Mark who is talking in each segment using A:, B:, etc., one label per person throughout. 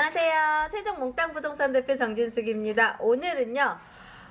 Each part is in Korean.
A: 안녕하세요. 세종 몽땅부동산 대표 정진숙입니다. 오늘은요,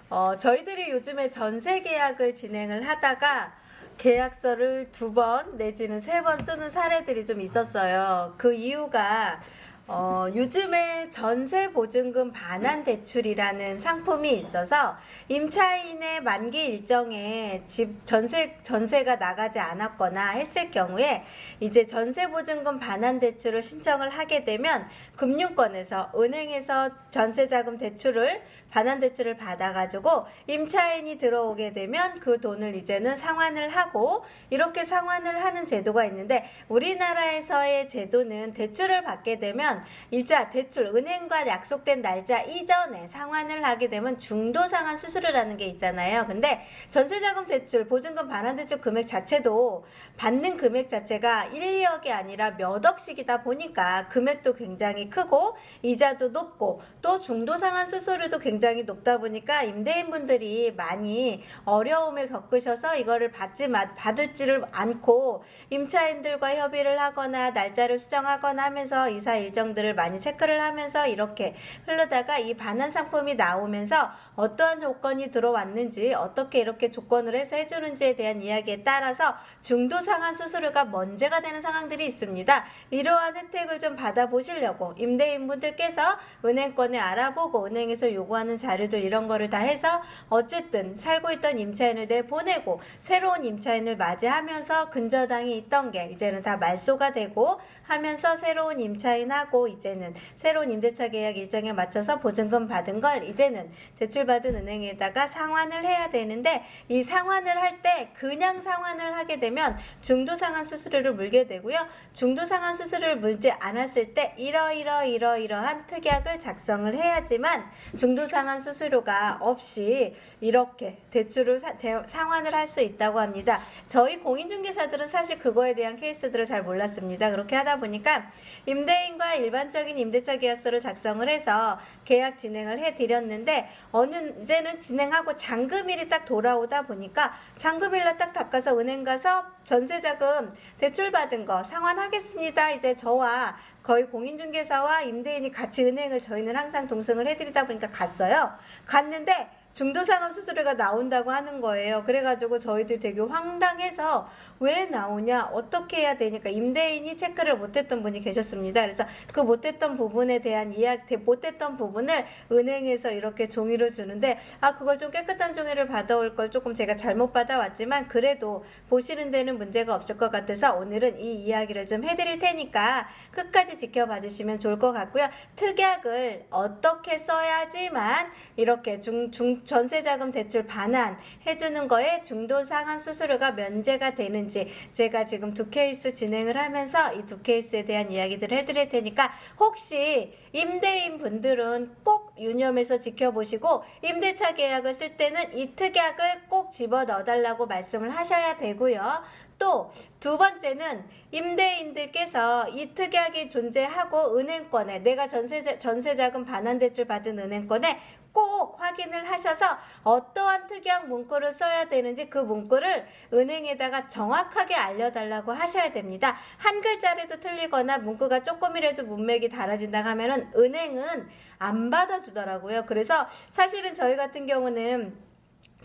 A: 어, 저희들이 요즘에 전세 계약을 진행을 하다가 계약서를 두 번 내지는 세 번 쓰는 사례들이 좀 있었어요. 그 이유가 어, 요즘에 전세 보증금 반환 대출이라는 상품이 있어서 임차인의 만기 일정에 집 전세 전세가 나가지 않았거나 했을 경우에 이제 전세 보증금 반환 대출을 신청을 하게 되면 금융권에서 은행에서 전세 자금 대출을 반환 대출을 받아가지고 임차인이 들어오게 되면 그 돈을 이제는 상환을 하고 이렇게 상환을 하는 제도가 있는데 우리나라에서의 제도는 대출을 받게 되면 일자 대출 은행과 약속된 날짜 이전에 상환을 하게 되면 중도 상환 수수료라는 게 있잖아요. 근데 전세자금 대출 보증금 반환 대출 금액 자체도 받는 금액 자체가 1, 2억이 아니라 몇 억씩이다 보니까 금액도 굉장히 크고 이자도 높고 또 중도 상환 수수료도 굉장히 높다 보니까 임대인분들이 많이 어려움을 겪으셔서 이거를 받지 마- 받을지를 않고 임차인들과 협의를 하거나 날짜를 수정하거나 하면서 이사 일정들을 많이 체크를 하면서 이렇게 흐르다가 이 반환 상품이 나오면서 어떠한 조건이 들어왔는지 어떻게 이렇게 조건을 해서 해주는지에 대한 이야기에 따라서 중도 상환 수수료가 문제가 되는 상황들이 있습니다. 이러한 혜택을 좀 받아보시려고 임대인분들께서 은행권에 알아보고 은행에서 요구하는 자료들 이런 거를 다 해서 어쨌든 살고 있던 임차인을 내보내고 새로운 임차인을 맞이하면서 근저당이 있던 게 이제는 다 말소가 되고 하면서 새로운 임차인하고 이제는 새로운 임대차 계약 일정에 맞춰서 보증금 받은 걸 이제는 대출 받은 은행에다가 상환을 해야 되는데 이 상환을 할 때 그냥 상환을 하게 되면 중도 상환 수수료를 물게 되고요. 중도 상환 수수료를 물지 않았을 때 이러이러 이러이러한 특약을 작성을 해야지만 중도 상환 수수료가 없이 이렇게 대출을 사- 대- 상환을 할 수 있다고 합니다. 저희 공인중개사들은 사실 그거에 대한 케이스들을 잘 몰랐습니다. 그렇게 하다 보니까 임대인과 일반적인 임대차 계약서를 작성을 해서 계약 진행을 해 드렸는데 어느 이제는 진행하고 잔금일이 딱 돌아오다 보니까 잔금일날 딱 닦아서 은행 가서 전세자금 대출 받은 거 상환하겠습니다. 이제 저와 거의 공인중개사와 임대인이 같이 은행을 저희는 항상 동승을 해드리다 보니까 갔어요. 갔는데 중도상환 수수료가 나온다고 하는 거예요. 그래가지고 저희들 되게 황당해서 왜 나오냐, 어떻게 해야 되니까 임대인이 체크를 못했던 분이 계셨습니다. 그래서 그 못했던 부분에 대한 이야기, 못했던 부분을 은행에서 이렇게 종이로 주는데 아 그걸 좀 깨끗한 종이를 받아올 걸 조금 제가 잘못 받아왔지만 그래도 보시는 데는 문제가 없을 것 같아서 오늘은 이 이야기를 좀 해드릴 테니까 끝까지 지켜봐 주시면 좋을 것 같고요. 특약을 어떻게 써야지만 이렇게 중, 중 전세자금 대출 반환 해주는 거에 중도 상환 수수료가 면제가 되는지 제가 지금 두 케이스 진행을 하면서 이 두 케이스에 대한 이야기들을 해드릴 테니까 혹시 임대인 분들은 꼭 유념해서 지켜보시고 임대차 계약을 쓸 때는 이 특약을 꼭 집어 넣어달라고 말씀을 하셔야 되고요. 또 두 번째는 임대인들께서 이 특약이 존재하고 은행권에 내가 전세 전세자금 반환 대출 받은 은행권에 꼭 확인을 하셔서 어떠한 특약 문구를 써야 되는지 그 문구를 은행에다가 정확하게 알려달라고 하셔야 됩니다. 한 글자라도 틀리거나 문구가 조금이라도 문맥이 달라진다 하면은 은행은 안 받아주더라고요. 그래서 사실은 저희 같은 경우는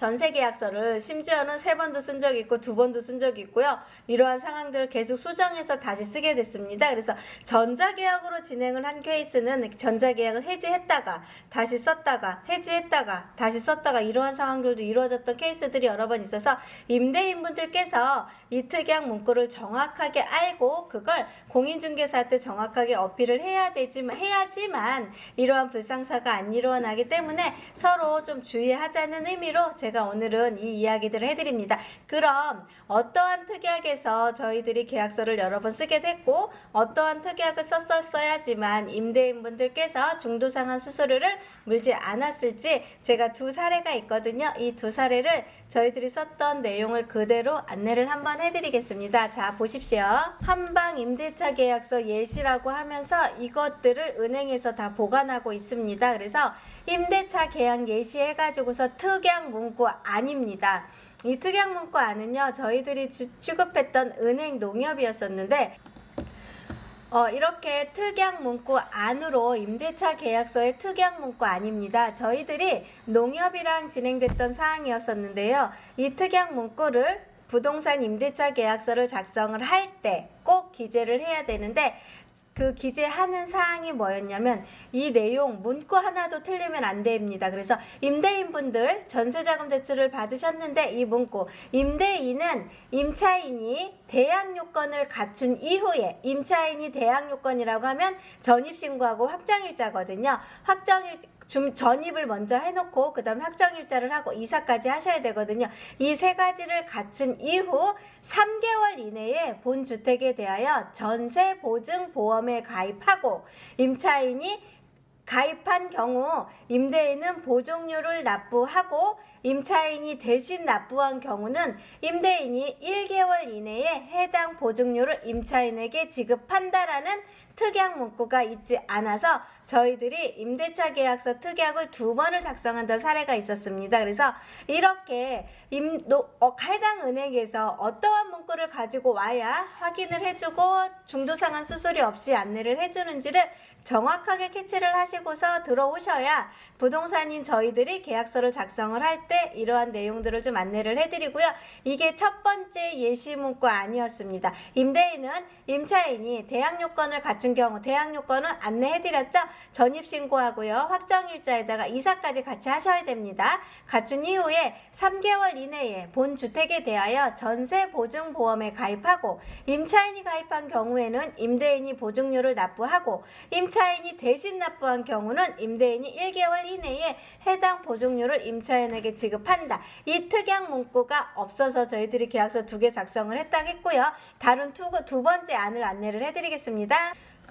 A: 전세 계약서를 심지어는 세 번도 쓴 적이 있고 두 번도 쓴 적이 있고요. 이러한 상황들을 계속 수정해서 다시 쓰게 됐습니다. 그래서 전자계약으로 진행을 한 케이스는 전자계약을 해지했다가 다시 썼다가 해지했다가 다시 썼다가 이러한 상황들도 이루어졌던 케이스들이 여러 번 있어서 임대인분들께서 이 특약 문구를 정확하게 알고 그걸 공인중개사한테 정확하게 어필을 해야 되지만 해야지만 이러한 불상사가 안 일어나기 때문에 서로 좀 주의하자는 의미로 제가 오늘은 이 이야기들을 해드립니다. 그럼 어떠한 특약에서 저희들이 계약서를 여러 번 쓰게 됐고 어떠한 특약을 썼었어야지만 임대인분들께서 중도상환 수수료를 물지 않았을지 제가 두 사례가 있거든요. 이 두 사례를 저희들이 썼던 내용을 그대로 안내를 한번 해드리겠습니다. 자 보십시오. 한방 임대차 계약서 예시라고 하면서 이것들을 은행에서 다 보관하고 있습니다. 그래서 임대차 계약 예시 해가지고서 특약 문구 아닙니다. 이 특약 문구 안은요 저희들이 주- 취급했던 은행 농협이었었는데 어, 이렇게 특약 문구 안으로 임대차 계약서의 특약 문구 아닙니다. 저희들이 농협이랑 진행됐던 사항이었었는데요. 이 특약 문구를 부동산 임대차 계약서를 작성을 할 때 꼭 기재를 해야 되는데 그 기재하는 사항이 뭐였냐면 이 내용 문구 하나도 틀리면 안 됩니다. 그래서 임대인분들 전세자금 대출을 받으셨는데 이 문구 임대인은 임차인이 대항 요건을 갖춘 이후에 임차인이 대항 요건이라고 하면 전입신고하고 확정일자거든요. 확정일 중- 전입을 먼저 해놓고 그 다음 확정일자를 하고 이사까지 하셔야 되거든요. 이 세 가지를 갖춘 이후 3개월 이내에 본 주택에 대하여 전세 보증 보험에 가입하고 임차인이 가입한 경우 임대인은 보증료를 납부하고 임차인이 대신 납부한 경우는 임대인이 1개월 이내에 해당 보증료를 임차인에게 지급한다라는 특약 문구가 있지 않아서 저희들이 임대차 계약서 특약을 두 번을 작성한다는 사례가 있었습니다. 그래서 이렇게 임, 노, 어, 해당 은행에서 어떠한 문구를 가지고 와야 확인을 해주고 중도상환 수수료 없이 안내를 해주는지를 정확하게 캐치를 하시고서 들어오셔야 부동산인 저희들이 계약서를 작성을 할 때 이러한 내용들을 좀 안내를 해드리고요. 이게 첫 번째 예시 문구 아니었습니다. 임대인은 임차인이 대항 요건을 갖춘 경우 대항 요건은 안내해드렸죠. 전입신고하고요. 확정일자에다가 이사까지 같이 하셔야 됩니다. 갖춘 이후에 3개월 이내에 본 주택에 대하여 전세 보증 보험에 가입하고 임차인이 가입한 경우에는 임대인이 보증료를 납부하고 임차인이 대신 납부한 경우는 임대인이 1개월 이내에 해당 보증료를 임차인에게 지급한다. 이 특약 문구가 없어서 저희들이 계약서 두 개 작성을 했다고 했고요. 다른 두, 두 번째 안을 안내를 해드리겠습니다.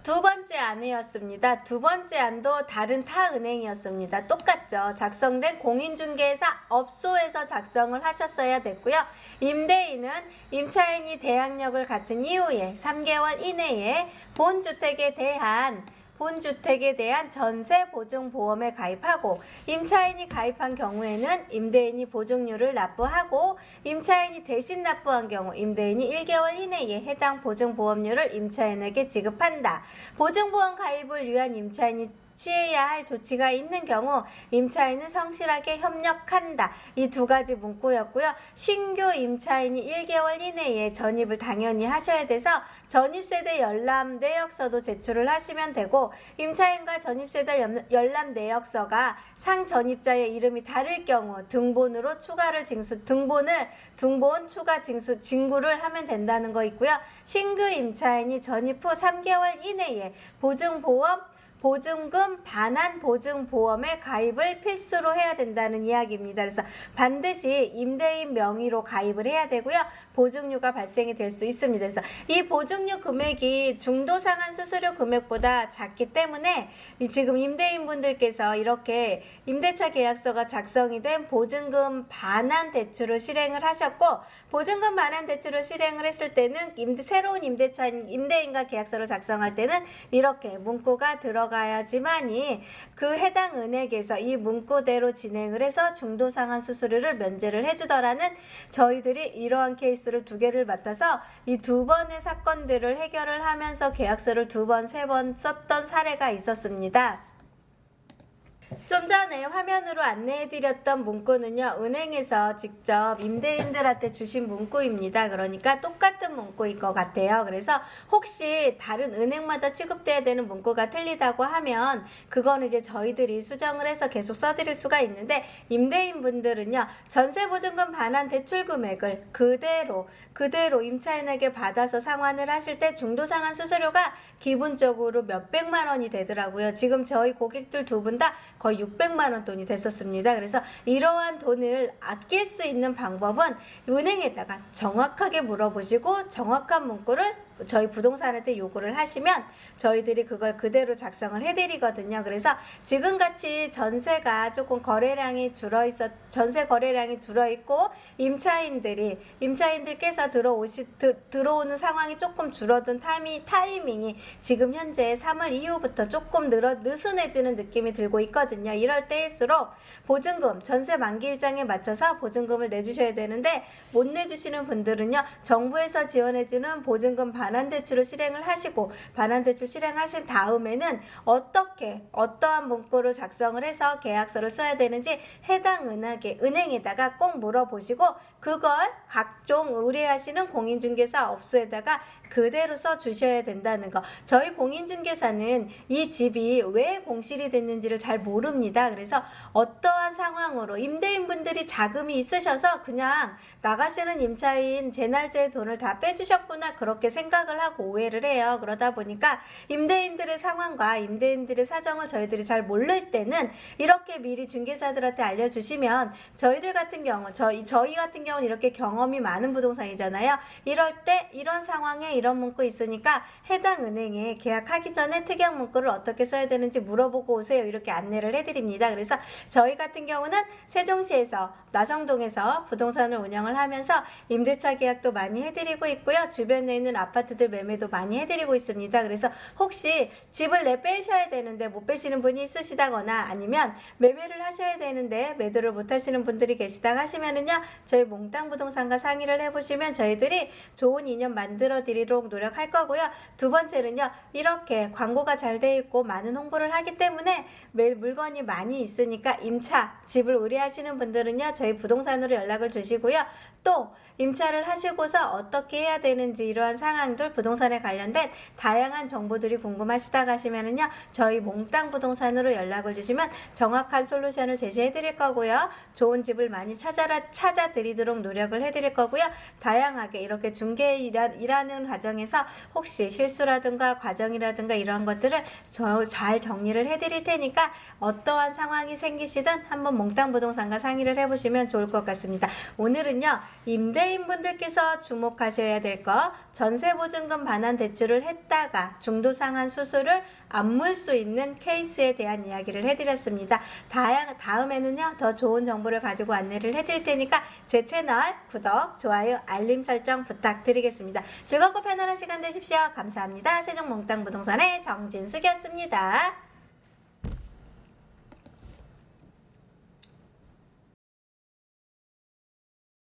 A: 두 번째 안이었습니다. 두 번째 안도 다른 타 은행이었습니다. 똑같죠. 작성된 공인중개사 업소에서 작성을 하셨어야 됐고요. 임대인은 임차인이 대항력을 갖춘 이후에 3개월 이내에 본 주택에 대한 본 주택에 대한 전세 보증 보험에 가입하고 임차인이 가입한 경우에는 임대인이 보증료를 납부하고 임차인이 대신 납부한 경우 임대인이 1개월 이내에 해당 보증 보험료를 임차인에게 지급한다. 보증 보험 가입을 위한 임차인이 취해야 할 조치가 있는 경우 임차인은 성실하게 협력한다. 이 두 가지 문구였고요. 신규 임차인이 1개월 이내에 전입을 당연히 하셔야 돼서 전입세대 열람 내역서도 제출을 하시면 되고 임차인과 전입세대 연- 열람 내역서가 상전입자의 이름이 다를 경우 등본으로 추가를 징수 등본을 등본 추가 징수 징구를 하면 된다는 거 있고요. 신규 임차인이 전입 후 3개월 이내에 보증보험 보증금 반환 보증 보험에 가입을 필수로 해야 된다는 이야기입니다. 그래서 반드시 임대인 명의로 가입을 해야 되고요. 보증료가 발생이 될 수 있습니다. 그래서 이 보증료 금액이 중도 상환 수수료 금액보다 작기 때문에 이 지금 임대인 분들께서 이렇게 임대차 계약서가 작성이 된 보증금 반환 대출을 실행을 하셨고 보증금 반환 대출을 실행을 했을 때는 임대, 새로운 임대차 임대인과 계약서를 작성할 때는 이렇게 문구가 들어가 야지만이 그 해당 은행에서 이 문구대로 진행을 해서 중도 상환 수수료를 면제를 해주더라는 저희들이 이러한 케이스를 두 개를 맡아서 이 두 번의 사건들을 해결을 하면서 계약서를 두 번, 세 번 썼던 사례가 있었습니다. 좀 전에 화면으로 안내해드렸던 문구는요, 은행에서 직접 임대인들한테 주신 문구입니다. 그러니까 똑같은 문구일 것 같아요. 그래서 혹시 다른 은행마다 취급돼야 되는 문구가 틀리다고 하면, 그거는 이제 저희들이 수정을 해서 계속 써드릴 수가 있는데, 임대인분들은요, 전세보증금 반환 대출 금액을 그대로, 그대로 임차인에게 받아서 상환을 하실 때 중도 상환 수수료가 기본적으로 몇 백만 원이 되더라고요. 지금 저희 고객들 두 분 다 거의 600만 원 돈이 됐었습니다. 그래서 이러한 돈을 아낄 수 있는 방법은 은행에다가 정확하게 물어보시고 정확한 문구를 저희 부동산한테 요구를 하시면 저희들이 그걸 그대로 작성을 해드리거든요. 그래서 지금 같이 전세가 조금 거래량이 줄어 있어 전세 거래량이 줄어 있고 임차인들이 임차인들께서 들어오시 드, 들어오는 상황이 조금 줄어든 타이밍 타이밍이 지금 현재 3월 이후부터 조금 늘어 느슨해지는 느낌이 들고 있거든요. 이럴 때일수록 보증금 전세 만기 일장에 맞춰서 보증금을 내주셔야 되는데 못 내주시는 분들은요 정부에서 지원해주는 보증금 반환 대출을 실행을 하시고 반환 대출 실행하신 다음에는 어떻게 어떠한 문구를 작성을 해서 계약서를 써야 되는지 해당 은행에 은행에다가 꼭 물어보시고 그걸 각종 의뢰하시는 공인중개사 업소에다가 그대로 써 주셔야 된다는 거. 저희 공인중개사는 이 집이 왜 공실이 됐는지를 잘 모릅니다. 그래서 어떠한 상황으로 임대인분들이 자금이 있으셔서 그냥 나가시는 임차인 제 날짜에 돈을 다 빼주셨구나 그렇게 생각을 하고 오해를 해요. 그러다 보니까 임대인들의 상황과 임대인들의 사정을 저희들이 잘 모를 때는 이렇게 미리 중개사들한테 알려주시면 저희들 같은 경우 저희 저희 같은 경우는 이렇게 경험이 많은 부동산이잖아요. 이럴 때 이런 상황에 이런 문구 있으니까 해당 은행에 계약하기 전에 특약 문구를 어떻게 써야 되는지 물어보고 오세요. 이렇게 안내를 해드립니다. 그래서 저희 같은 경우는 세종시에서 나성동에서 부동산을 운영을 하면서 임대차 계약도 많이 해드리고 있고요. 주변에 있는 아파트들 매매도 많이 해드리고 있습니다. 그래서 혹시 집을 내 빼셔야 되는데 못 빼시는 분이 있으시다거나 아니면 매매를 하셔야 되는데 매도를 못 하시는 분들이 계시다 하시면은요 저희 몽땅 부동산과 상의를 해보시면 저희들이 좋은 인연 만들어 드리도록 노력할 거고요. 두 번째는요 이렇게 광고가 잘 돼 있고 많은 홍보를 하기 때문에 매일 물건이 많이 있으니까 임차 집을 의뢰하시는 분들은요 저희 부동산으로 연락을 주시고요. 또 임차를 하시고서 어떻게 해야 되는지 이러한 상황들 부동산에 관련된 다양한 정보들이 궁금하시다 하시면은요 저희 몽땅 부동산으로 연락을 주시면 정확한 솔루션을 제시해 드릴 거고요 좋은 집을 많이 찾아라 찾아 드리도록 노력을 해 드릴 거고요 다양하게 이렇게 중개 일하, 일하는 과정에서 혹시 실수라든가 과정이라든가 이러한 것들을 저 잘 정리를 해 드릴 테니까 어떠한 상황이 생기시든 한번 몽땅 부동산과 상의를 해 보시면 좋을 것 같습니다 오늘은요 임대인 분들께서 주목하셔야 될 거 전세 보증금 반환 대출을 했다가 중도 상환 수수를 안 물 수 있는 케이스에 대한 이야기를 해드렸습니다. 다양 다음에는요 더 좋은 정보를 가지고 안내를 해드릴 테니까 제 채널 구독, 좋아요, 알림 설정 부탁드리겠습니다. 즐겁고 편안한 시간 되십시오. 감사합니다. 세종몽땅 부동산의 정진숙이었습니다.